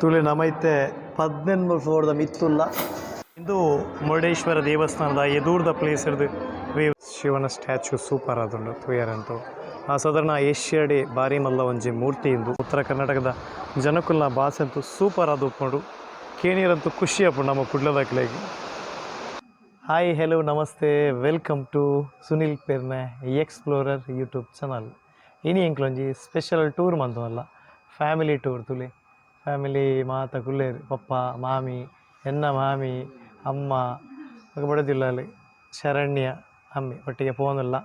ತುಳಿ ನಮೈತೆ. ಪದ್ನೆಂಟು ಸಾವಿರದ ಮಿತ್ತುಲ್ಲ. ಇದು ಮುರುಡೇಶ್ವರ ದೇವಸ್ಥಾನದ ಎದುರ್ದ ಪ್ಲೇಸ್ ಇರ್ದು ಶಿವನ ಸ್ಟ್ಯಾಚು ಸೂಪರ್ ಆದುಂಡು ಅಂತ ಆ ಸಾಧಾರಣ ಏಷ್ಯಾಡೆ ಬಾರಿ ಮಲ್ಲ ಒಂಜಿ ಮೂರ್ತಿ ಇಂದು. ಉತ್ತರ ಕರ್ನಾಟಕದ ಜನಕುಲ್ನ ಭಾಷೆ ಅಂತೂ ಸೂಪರ್ ಆದು ಉಪ್ಪುಂಡು ಕೇಣಿಯರಂತೂ ಖುಷಿ ಆಪುಂಡು ನಮ್ಮ ಕುಡ್ಲದಾಕ್ಲೆಗೆ ಹಾಯ್ ಹೆಲೋ ನಮಸ್ತೆ. Welcome to Sunil Perne explorer YouTube channel ಇನಿ ಎಂಕ್ಲೊಂಜಿ ಸ್ಪೆಷಲ್ ಟೂರ್ ಮಂತವಲ್ಲ. ಫ್ಯಾಮಿಲಿ ಟೂರ್ ತುಲಿ. ಫ್ಯಾಮಿಲಿ ಮಾತ ಕುಲ್ಲೇರು ಪಪ್ಪ, ಮಾಮಿ ಎನ್ನ ಮಾಮಿ, ಅಮ್ಮ ಬಡದಿಲ್ಲಲ್ಲಿ ಶರಣ್ಯ, ಅಮ್ಮಿ, ಒಟ್ಟಿಗೆ ಫೋನ್ ಇಲ್ಲ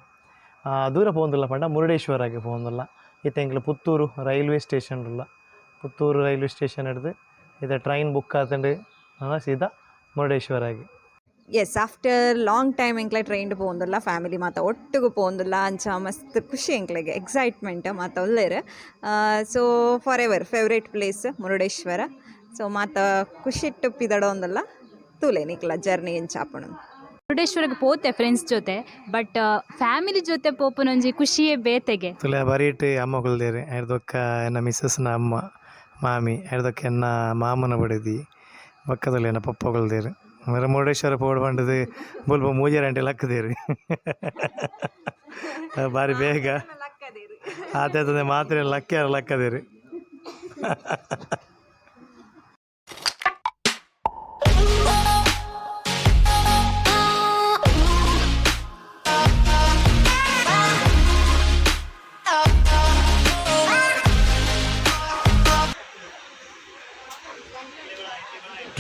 ದೂರ ಪೋಂದುಲ್ಲ ಪಂಡ ಮುರುಡೇಶ್ವರಾಗೆ ಇಲ್ಲ ಈ ಎಂಕ್ಲು ಪುತ್ತೂರು ರೈಲ್ವೆ ಸ್ಟೇಷನ್ ಉಲ್ಲ ಪುತ್ತೂರು ರೈಲ್ವೆ ಸ್ಟೇಷನ್ ಹಿಡ್ದು, ಇದೆ ಟ್ರೈನ್ ಬುಕ್ ಆತಂಡು ಸೀದಾ ಮುರುಡೇಶ್ವರಗೆ ಎಸ್ ಆಫ್ಟರ್ ಲಾಂಗ್ ಟೈಮ್ ಎಂಕ್ಲೆ ಟ್ರೈನ್ ಪೋಂದಿಲ್ಲ ಫ್ಯಾಮಿಲಿ ಮಾತ ಒಟ್ಟಿಗೆ ಪೋಂದಿಲ್ಲ ಅಂಚ ಮಸ್ತ್ ಖುಷಿ ಎಂಕ್ಲೆಗೆ ಎಕ್ಸೈಟ್ಮೆಂಟ್ ಮಾತ ಒಳ್ಳೆರು. So forever favourite place Murudeshwar. So ಮಾತ ಖುಷಿ ಇಟ್ಟು ಪಿದಡೋಂದಲ್ಲ ತೂಲೆ ನಿಕ್ಲ ಜರ್ನಿ ಎಂಚಾಪಣ ಮುರುಡೇಶ್ವರಕ್ಕೆ ಪೋತೆ ಫ್ರೆಂಡ್ಸ್ ಜೊತೆ ಬಟ್ ಫ್ಯಾಮಿಲಿ ಜೊತೆ ಪೋಪನೊಂಜಿ ಖುಷಿಯೇ ಬೇತೆಗೆ. ತುಲೆ ಬರೀಟ್ ಅಮ್ಮ ಕೊಲ್ದೇರಿ ಹಿಡ್ದೊಕ್ಕ ಎನ್ನ ಮಿಸ್ಸಸ್ನ ಅಮ್ಮ ಮಾಮಿ ಹಿಡ್ದೊಕ್ಕ ಎನ್ನ ಮಾಮನ ಬಡದಿ ಪಕ್ಕದಲ್ಲಿ ಎನ್ನ ಪಪ್ಪ ಮರ ಮುರುಡೇಶ್ವರ ಪೋಡ್ ಬಂಡದು ಬುಲ್ಪ ಮೂಜೆ ರಂಟೆ ಲಕ್ಕದೇರಿ. ಬಾರಿ ಬೇಗ. ಆತ ಮಾತ್ರ ಲಕ್ಕ ಲಕ್ಕದೇರಿ.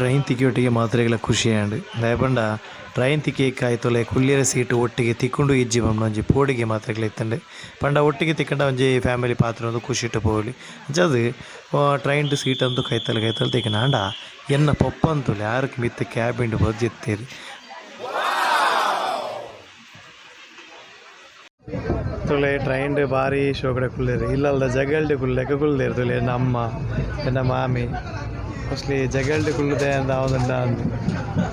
ಟ್ರೈನ್ ತಿಕ್ಕಿಯೊಟ್ಟಿಗೆ ಮಾತ್ರೆಗಳ ಖುಷಿಯಾಂಡು. ಪಂಡ ಟ್ರೈನ್ ತಿಕ್ಕಿಯಕ್ಕಾಯ್ತೊಲೆ ಕುಲ್ಲಿಯರ ಸೀಟು ಒಟ್ಟಿಗೆ ತಿಕ್ಕೊಂಡು ಇಜ್ಜಿ ಒಂಜಿ ಪೋಡಿಗೆ ಮಾತ್ರೆಗಳು ಇತ್ತಂಡೆ ಪಂಡ ಒಟ್ಟಿಗೆ ತಿಕ್ಕಂಡ ಒಂಜಿ ಫ್ಯಾಮಿಲಿ ಪಾತ್ರ ಒಂದು ಖುಷಿ ಇಟ್ಟು ಪೋಲಿ. ಜದು ಟ್ರೈನ್ ಸೀಟ್ ಅಂತೂ ಕೈತಲ್ ಕೈತಲ್ ತಿಕ್ಕ ನಾಂಡ, ಎನ್ನ ಪಪ್ಪ ಅಂತುಲೆ ಯಾರಕ್ಕೆ ಮಿತ್ತ ಕ್ಯಾಬಿಂಡು ಬದಿತ್ತೀರಿ ತುಳೆ ಟ್ರೈನ್ ಭಾರಿ ಶೋಕಡೆ ಕುಲ್ಲೇರಿ ಇಲ್ಲಲ್ದ ಜಗಲ್ಡೆ ಕುಲ್ಲೆಕ ಕುಲ್ಲೇರು ತುಲೆ ನಮ್ಮ, ಎನ್ನ ಮಾಮಿ. ಮೋಸ್ಟ್ಲಿ ಜಗಳಿ ಕುಲ್ಲುದೆ ಅಂತ ಅಂದು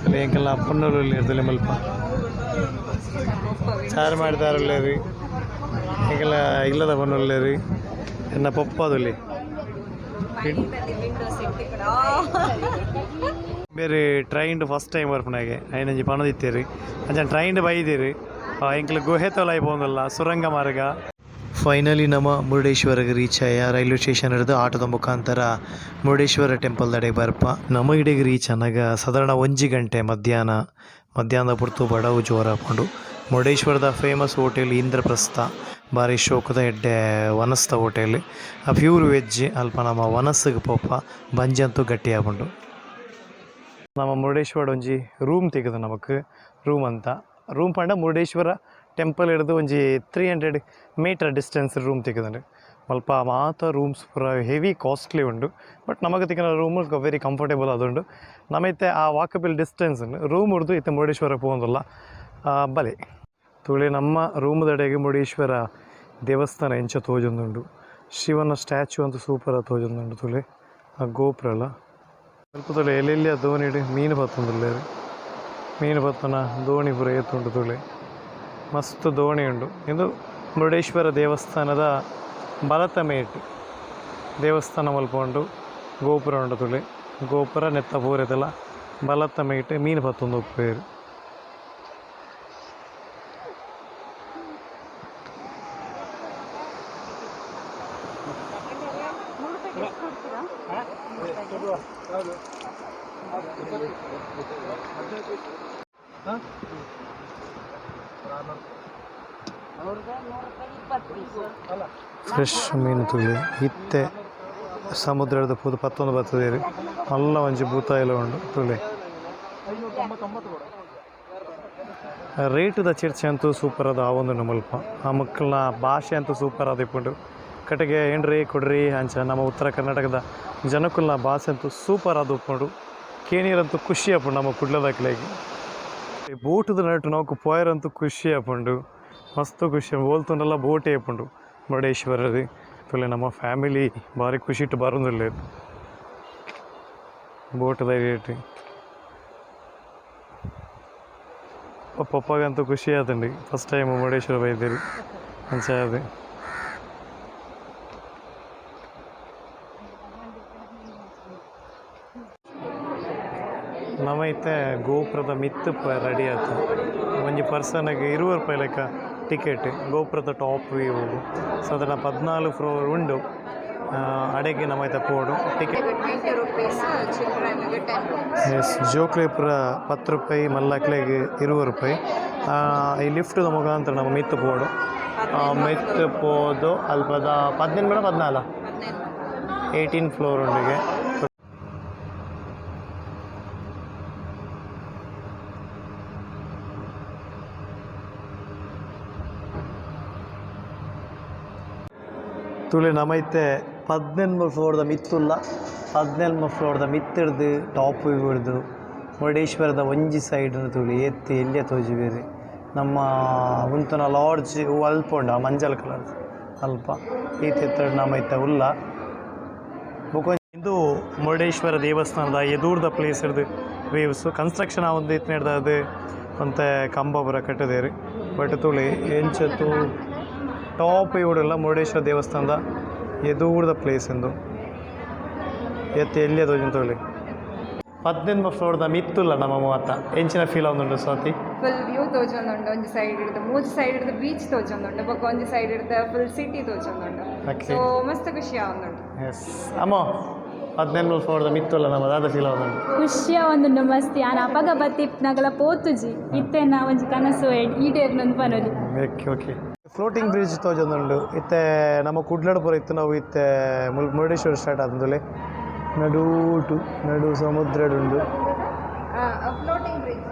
ತುಲೆ ಎಂಕಲ್ಲ ಅಪ್ಪನವ್ರು ಇರ್ತದೆ ಮಲ್ಪ ಸಾರು ಮಾಡಿದಾರಲ್ಲೇರಿ ಎಂಕಲ್ಲ ಇಲ್ಲದ ಪನ್ನೊಲ್ಲೇರಿ ಎನ್ನ ಪಪ್ಪ ಅದಲ್ಲಿ ಬೇರೆ ಟ್ರೈನ್ ಫಸ್ಟ್ ಟೈಮ್ ಬರ್ಪನಾಗೆ ಐನಂಜಿ ಪಣದಿತ್ತೀರಿ. ಅಂಚ ಟ್ರೈನ್ ಬೈದಿರಿ. ಎಂಕ್ಲ ಗುಹೆ ತೊಲಾಯಿ ಪೋಂದಲ್ಲ ಸುರಂಗ ಮಾರ್ಗ. ಫೈನಲಿ ನಮ್ಮ ಮುರುಡೇಶ್ವರಗೆ ರೀಚ್ ಆಯ ರೈಲ್ವೆ ಸ್ಟೇಷನ್ ಹಿಡಿದು ಆಟೋದ ಮುಖಾಂತರ ಮುರುಡೇಶ್ವರ ಟೆಂಪಲ್ ದಡೆಗೆ ಬರ್ಪ ನಮ್ಮ ಇಡೆಗೆ ರೀಚ್ ಅನ್ನಾಗ ಸಾಧಾರಣ ಒಂಜಿ ಗಂಟೆ ಮಧ್ಯಾಹ್ನ, ಮಧ್ಯಾಹ್ನದ ಪುರ್ತು ಬಡವು ಜೋರ ಹಾಕೊಂಡು ಮುರುಡೇಶ್ವರದ ಫೇಮಸ್ ಹೋಟೆಲ್ ಇಂದ್ರಪ್ರಸ್ಥ, ಭಾರಿ ಶೋಕದ ಎಡ್ಡೆ ವನಸ್ತ ಹೋಟೆಲ್ ಆ ಪ್ಯೂರ್ ವೆಜ್ ಅಲ್ಪ ನಮ್ಮ ವನಸ್ಸಿಗೆ ಪೋಪ ಬಂಜಿ ಅಂತೂ ಗಟ್ಟಿ ಹಾಕೊಂಡು ನಮ್ಮ ಮುರುಡೇಶ್ವರ ಒಂಜಿ ರೂಮ್ ತೆಗೆದು ನಮಕ್ ರೂಮ್ ಅಂತ. ರೂಮ್ ಪಂಡ ಮುರುಡೇಶ್ವರ ಟೆಂಪಲ್ ಹಿಡಿದು ಒಂಜಿ three hundred metre distance room ತೆಗೆದಂಡು ಮಲ್ಪ ಮಾತ ರೂಮ್ಸ್ ಪೂರ ಹೆವಿ ಕಾಸ್ಟ್ಲಿ ಉಂಡು ಬಟ್ ನಮಗೆ ತಿಕ್ಕಿನ ರೂಮ್ ವೆರಿ ಕಂಫರ್ಟೇಬಲ್ ಆದುಂಡು ನಮೈತೆ ಆ ವಾಕಬಲ್ ಡಿಸ್ಟೆನ್ಸ್ ರೂಮ್ ಹಿಡಿದು ಇತ್ತೆ ಮುರುಡೇಶ್ವರ ಪೋಂದಲ್ಲ ಬಲೆ. ತುಳಿ ನಮ್ಮ ರೂಮ್ ದಡೆಗೆ ಮುರುಡೇಶ್ವರ ದೇವಸ್ಥಾನ ಎಂಚ ತೋಜೊಂದುಂಡು ಶಿವನ ಸ್ಟ್ಯಾಚ್ಯೂ ಅಂತ ಸೂಪರ್ ತೋಜೊಂದುಂಡು ತುಳಿ. ಆ ಗೋಪುರ ಅಲ್ಲ ಸ್ವಲ್ಪ ತುಳಿ ಎಲ್ಲೆಲ್ಲಿ ಆ ದೋಣಿ ಮೀನು ಬತ್ತಂದಿಲ್ಲ ಮೀನು ಬತ್ತನ ದೋಣಿ ಪೂರ ಏತುಂಡು ತುಳಿ. ಮಸ್ತ್ ದೋಣಿ ಉಂಡು ಇದು ಮುರುಡೇಶ್ವರ ದೇವಸ್ಥಾನದ ಬಲತ ಮೇಟ್ ದೇವಸ್ಥಾನ ಮಲ್ಪ ಉಂಡು ಗೋಪುರ ಉಂಡು ತುಳಿ. ಗೋಪುರ, ನೆತ್ತ ಪೂರೆದಲ್ಲ ಬಲತ ಮೇಟ್ ಮೀನು ಬತ್ತೊಂದು ಉಪ್ಪೇರು ಫ್ರೆಶ್ ಮೀನು ತುಳಿ ಇತ್ತೆ ಸಮುದ್ರದ ಪೂದ ಪತ್ತೊಂದು ಬರ್ತದೆ ರೀ ಮಲ್ಲ ಒಂಜಿ ಭೂತ ಎಲ್ಲ ಉಂಡು ತುಳಿ ರೇಟುದ ಚರ್ಚೆ ಅಂತೂ ಸೂಪರ್ ಅದ ಆ ಒಂದು ಮಲ್ಪ ಆ ಮಕ್ಕಳನ್ನ ಭಾಷೆ ಅಂತೂ ಸೂಪರ್ ಅದ ಇಪ್ಪುಂಡು ಕಟ್ಟಿಗೆ ಏನ್ರಿ ಕೊಡ್ರಿ ಅಂಚ ನಮ್ಮ ಉತ್ತರ ಕರ್ನಾಟಕದ ಜನಕ್ಕಲ್ನ ಭಾಷೆ ಅಂತೂ ಸೂಪರ್ ಅದು ಉಪ್ಪುಂಡು ಕೇಣಿಯರಂತೂ ಖುಷಿ ಅಪ್ಪ ನಮ್ಮ ಕುಡ್ಲದಾಕ್ಲಾಗಿ ಬೋಟದ ನಟ್ಟು ನಾವು ಪೋಯರಂತೂ ಖುಷಿ ಆಪುಂಡು ಮಸ್ತ್ ಖುಷಿ. ಓಲ್ತುಂಡೆಲ್ಲ ಬೋಟ್ ಆಪುಂಡು ಮುರುಡೇಶ್ವರది ತುಲೆ ನಮ್ಮ ಫ್ಯಾಮಿಲಿ ಭಾರಿ ಖುಷಿ ಇಟ್ಟು ಬರೋದಿಲ್ಲ ಬೋಟದ ರೇಟ್ ಪಪ್ಪಗಂತೂ ಖುಷಿ ಆತಂಡಿ. ಫಸ್ಟ್ ಟೈಮ್ ಮುರುಡೇಶ್ವರ ಬೈದಿರಿ. ಅಂಚ ಅದು ನಮೈತೆ ಗೋಪುರದ ಮಿತ್ತು ರೆಡಿ ಆಯ್ತು ಒಂಜಿ ಪರ್ಸನಿಗೆ ಇರುವ ರೂಪಾಯಿ ಲೆಕ್ಕ ಟಿಕೆಟ್ ಗೋಪುರದ ಟಾಪ್ ವ್ಯೂ ಸದನ ಪದ್ನಾಲ್ಕು ಫ್ಲೋರ್ ಉಂಡು. ಆ, ನಮ ನಮೈತೆ ಪೋಡು. ಟಿಕೆಟ್ ಎಸ್ ಎಸ್ ಜೋಕ್ಲೇಪುರ ಪತ್ತು ರೂಪಾಯಿ ಮಲ್ಲಕ್ಲೆಗೆ ಇರುವ ರೂಪಾಯಿ. ಈ ಲಿಫ್ಟ್ ಮುಖಾಂತರ ನಮ್ಮ ಮಿತ್ತು ಪೋಡು. ಮಿತ್ತು ಪೋದು ಅಲ್ಪದ ಪದ್ನೆಂಟು ಬೇಡ ಪದ್ನಾಲ ಏಯ್ಟೀನ್ ಫ್ಲೋರ್ ಉಂಡಿಗೆ. ತುಳಿ ನಮೈತೆ. ಪದ್ನೆಂಟು ಫ್ಲೋರ್ದ ಮಿತ್ತುಲ್ಲ. ಪದ್ನೆಂಟು ಫ್ಲೋರ್ದ ಮಿತ್ತಿಡ್ದು, ಟಾಪ್ ಹಿಡ್ದು, ಮುರುಡೇಶ್ವರದ ಒಂಜಿ ಸೈಡ್ ತುಳಿ ಎತ್ತಿ ಎಲ್ಲಿಯ ತೋಜಿಬೇರಿ ನಮ್ಮ ಉಂತನ ಲಾಡ್ಜ್ ಹೂ ಅಲ್ಪ ಉಂಡು ಮಂಜಲ್ ಕಲರ್ ಅಲ್ಪ. ಈ ಎತ್ತಡ ನಮೈತೆ ಉಲ್ಲ. ಬೊಕ ಇಂದು ಮುರುಡೇಶ್ವರ ದೇವಸ್ಥಾನದ ಎದೂರ್ದ ಪ್ಲೇಸ್ ಇರ್ದು ವೇವ್ಸ್ ಕನ್ಸ್ಟ್ರಕ್ಷನ್ ಆ ಒಂದು ಇತ್ತು ಅದು ಅಂತ ಕಂಬ ಬರ ಕಟ್ಟದೇರಿ. ಬಟ್ ತುಳಿ ಎಂಚತ್ತು ಟಾಪ್ ಇವಡೆಲ್ಲ ಮುರುಡೇಶ್ವರ ದೇವಸ್ಥಾನದ ಎದುರದ ಪ್ಲೇಸ್ ಎಂದು ಎತ್ತಿ ಎಲ್ಲಿ ಅದು ತೊಳಿ ಪದ್ನೆಂಟು ಫ್ಲೋರ್ದ ಮಿತ್ತುಲ್ಲ ನಮ್ಮ ಮೂವತ್ತ. ಎಂಚಿನ ಫೀಲ್ ಆವೊಂದುಂಡು ಸ್ವಾತಿ? ಫುಲ್ ವ್ಯೂ ತೋಜೊಂದುಂಡು ಒಂಜಿ ಸೈಡ್ ಹಿಡ್ದು. ಮೂಜಿ ಸೈಡ್ ಹಿಡ್ದು ಬೀಚ್ ತೋಜೊಂದುಂಡು ಬೊಕ ಒಂಜಿ ಸೈಡ್ ಹಿಡ್ದು ಫುಲ್ ಸಿಟಿ ತೋಜೊಂದುಂಡು ಓಕೆ ಸೊ ಮಸ್ತ್ ಖುಷಿ ಆವೊಂದುಂಡು ಎಸ್ ಅಮ್ಮ ಹದಿನೆಂಟು ಫ್ಲೋರ್ದ ಮಿತ್ತುಲ್ಲ ನಮ್ಮ ದಾದ ಫೀಲ್ ಆಗುಂಟು ಖುಷಿಯ ಒಂದು ಮಸ್ತಿ. ಆನ ಅಪಗ ಬತ್ತಿ ನಗಲ ಪೋತುಜಿ. ಇತ್ತೆನ ಒಂಜಿ ಕನಸು ಈಡೇರ್ನೊಂದು ಪನೊಲಿ ಓಕೆ ಓಕೆ ಫ್ಲೋಟಿಂಗ್ ಬ್ರಿಡ್ಜ್ ತೋಜೊಂದುಂಡು ಇತ್ತೆ ನಮ್ಮ ಕುಡ್ಲಡ್ಪುರ ಇತ್ತು ನಾವು ಇತ್ತೆ ಮುಲ್ ಮುರುಡೇಶ್ವರ ಸ್ಟಾರ್ಟ್ ಆದಂದುಲೆ ನಡೂಟು ನಡು ಸಮುದ್ರಡುಂಡು ಫ್ಲೋಟಿಂಗ್ ಬ್ರಿಡ್ಜ್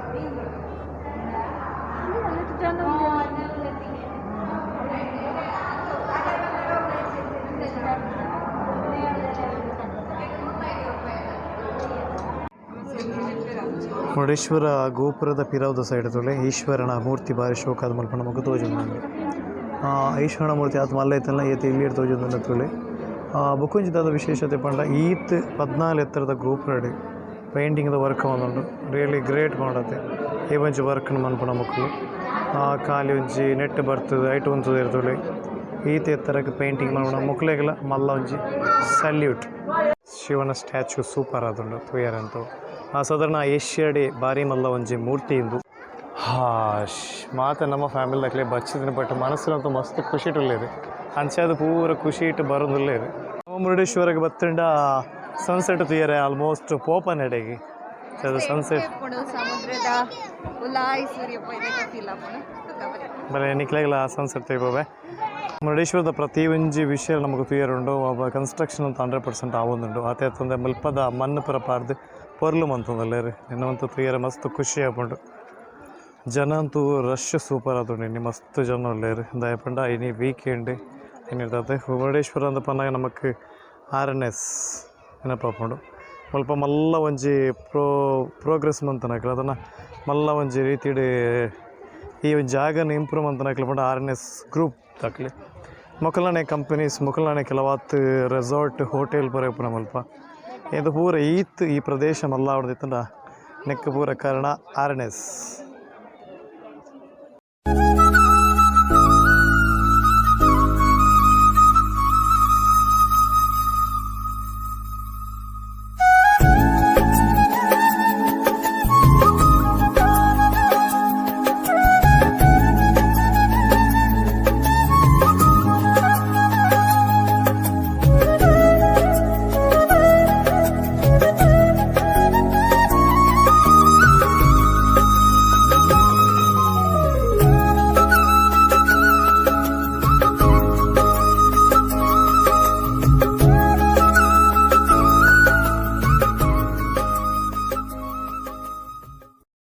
ಮುರುಡೇಶ್ವರ ಗೋಪುರದ ಪಿರವದ ಸೈಡ್ ತೊಳೆ ಈಶ್ವರನ ಮೂರ್ತಿ ಬಾರಿ ಶೋಕಾದ ಮಲ್ಪ ನಮಗೆ ತೋಜೊಂದು ಈಶ್ವರನ ಮೂರ್ತಿ ಆತ ಮಲ್ಲ ಐತಲ್ಲ ಈತ ಇಲ್ಲಿ ಆ ತೊಲೆ ದಾದ ವಿಶೇಷತೆ ಪಂಡ ಈತ್ ಪದ್ನಾಲು ಎತ್ತರದ ಪೇಂಟಿಂಗ್ ಪೇಂಟಿಂಗ್ದ ವರ್ಕ್ ಒಂದುಂಡು ರಿಯಲಿ ಗ್ರೇಟ್ ಮಾಡತ್ತೆ. ಈ ಒಂಜಿ ವರ್ಕ್ ಮನ್ಪುನ ಮಕ್ಕಳು. ಖಾಲಿ ಒಂಜಿ ನೆಟ್ ಬರ್ತದೆ, ಐಟ್ ಒಂಚು ಇರ್ತದೆ ಈತ ಎತ್ತರಕ್ಕೆ ಪೇಂಟಿಂಗ್ ಮಾಡ್ಬಿಡ ಮಕ್ಕಳಿಗೆಲ್ಲ ಮಲ್ಲ ಒಂಜಿ ಸಲ್ಯೂಟ್ ಶಿವನ ಸ್ಟ್ಯಾಚು ಸೂಪರ್ ಆದುಂಡು ಅಂತ. ಆ, ಸಾಧಾರಣ ಏಷ್ಯಾಡಿ ಬಾರಿ ಮಲ್ಲ ಒಂಜಿ ಮೂರ್ತಿ ಇಂದು ಹಾಶ್ ಮಾತ ನಮ್ಮ ಫ್ಯಾಮಿಲಿದಾಗಲೇ ಬಚ್ಚಿದ್ದೀನಿ ಬಟ್ ಮನಸ್ಸಿನಂತೂ ಮಸ್ತ್ ಖುಷಿ ಅಂಚೆ ಆದ್ ಪೂರ ಖುಷಿ ಇಟ್ಟು ಬರೋದುಳ್ಳೇರಿ ನಮ್ಮ ಮುರುಡೇಶ್ವರಗೆ ಬತ್ತಿಂಡ ಸನ್ಸೆಟ್ ತುಯ್ಯರೆ ಆಲ್ಮೋಸ್ಟ್ ಪೋಪ ನಡೆಗೆ. ಅದು ಸನ್ಸೆಟ್ ಬರೀ ನಿಕ್ಲೆಗಲ ಸನ್ಸೆಟ್ ತೆಗೋವೆ ಮುರುಡೇಶ್ವರದ ಪ್ರತಿ ಒಂಜಿ ವಿಷಯ ನಮಗೆ ತುಯ್ಯರುಂಡು ಒಬ್ಬ ಕನ್ಸ್ಟ್ರಕ್ಷನ್ ಅಂತ ಹಂಡ್ರೆಡ್ ಪರ್ಸೆಂಟ್ ಆವೊಂದುಂಡು ಆತ ತಂದೆ ಮಲ್ಪದ ಮಣ್ಣು ಪುರ ಪಾರ್ದು ಪೊರ್ಲು ಮಂತಂದಲ್ಲೇ ರೀ ಇನ್ನವಂತೂ ತುಯ್ಯರ ಮಸ್ತ್ ಖುಷಿ ಆಪುಂಡು ಜನ ಅಂತೂ ರಶ್ ಸೂಪರ್ ಆದುಂಡು ಇನ್ನು ಮಸ್ತ್ ಜನ ಉಳ್ಳೇರು ದಯಪಂಡ ಇನಿ ವೀಕೆಂಡ್ ಏನಿರ್ತದೆ ಮುರುಡೇಶ್ವರ ಅಂತ ಪನ್ನಾಗ ನಮಕ್ ಆರ್ ಎನ್ ಎಸ್ ನೆನಪಾಪುಂಡು ಸ್ವಲ್ಪ ಮಲ್ಲ ಒಂಜಿ ಪ್ರೋ ಪ್ರೋಗ್ರೆಸ್ ಮಂತನಕ್ಲ ಅದನ್ನು ಮಲ್ಲ ಒಂಜಿ ರೀತಿಡ್ ಈ ಜಾಗನ್ ಇಂಪ್ರೂವ್ ಮಂತನಕ್ಲ ಪಂಡ. ಆರ್ ಎನ್ ಎಸ್ ಗ್ರೂಪ್ ತಕ್ಲಿ ಮೊಕಲಾನೆ ಕಂಪನೀಸ್ ಮೊಕಲಾನೆ ಕೆಲವಾತ್ ರೆಸಾರ್ಟ್ ಹೋಟೆಲ್ ಪೂರ ಮುಲ್ಪ ಇದು ಪೂರ ಈತ್ ಈ ಪ್ರದೇಶ ಮಲ್ಲ ಹೊಡೆದಿತ್ತಂಡ ನೆಕ್ಕ ಪೂರ ಕಾರಣ ಆರ್ ಎನ್ ಎಸ್